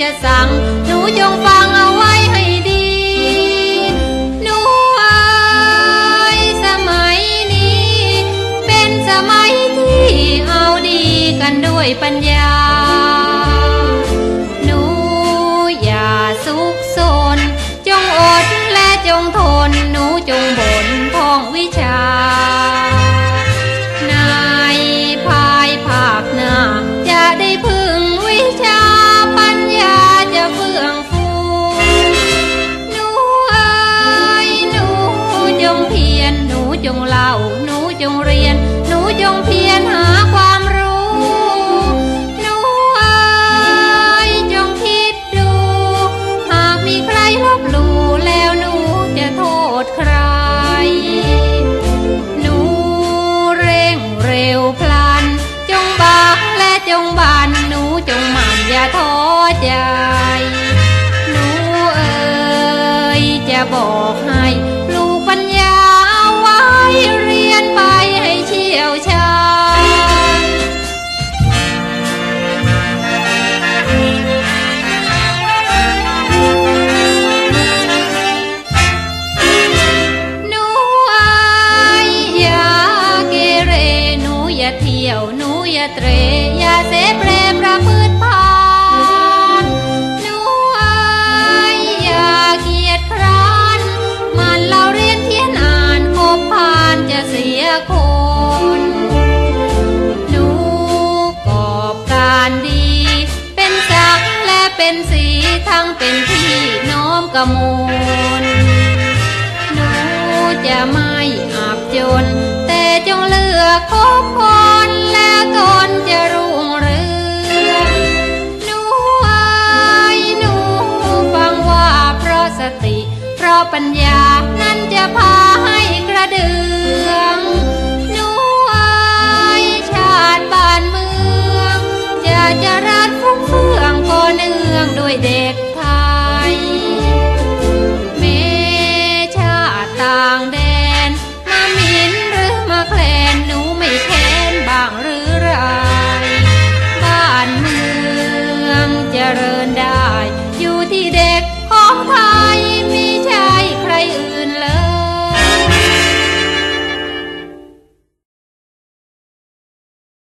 จะสั่ง หนูจงฟังเอาไว้ให้ดี หนูเอ้สมัยนี้ เป็นสมัยที่เอาดีกันด้วยปัญญา หนูอย่าสุกสน จงอดและจงทน หนูจงบ่ จงเล่า หนูจงเรียน หนูจงเพียรหาความรู้ หนูเอ้ยจงคิดดู หากมีใครลบหลู่แล้วหนูจะโทษใคร หนูเร่งเร็วพลัน จงบักและจงบัน หนูจงหมั่นอย่าท้อใจ หนูเอ๋ยจะบอกให้ ทั้งเป็นพี่น้อมกมลหนูจะไม่อับจน แต่จงเลือกคบคนแล้วตนจะรุ่งเรืองหนูเอ้ยหนูฟังว่าเพราะสติ เพราะปัญญานั้นจะพาให้กระเดืองหนูเอ้ยชาติบ้านเมือง จะเจะรัดฟุ้ง รื่องด้วยเด็ก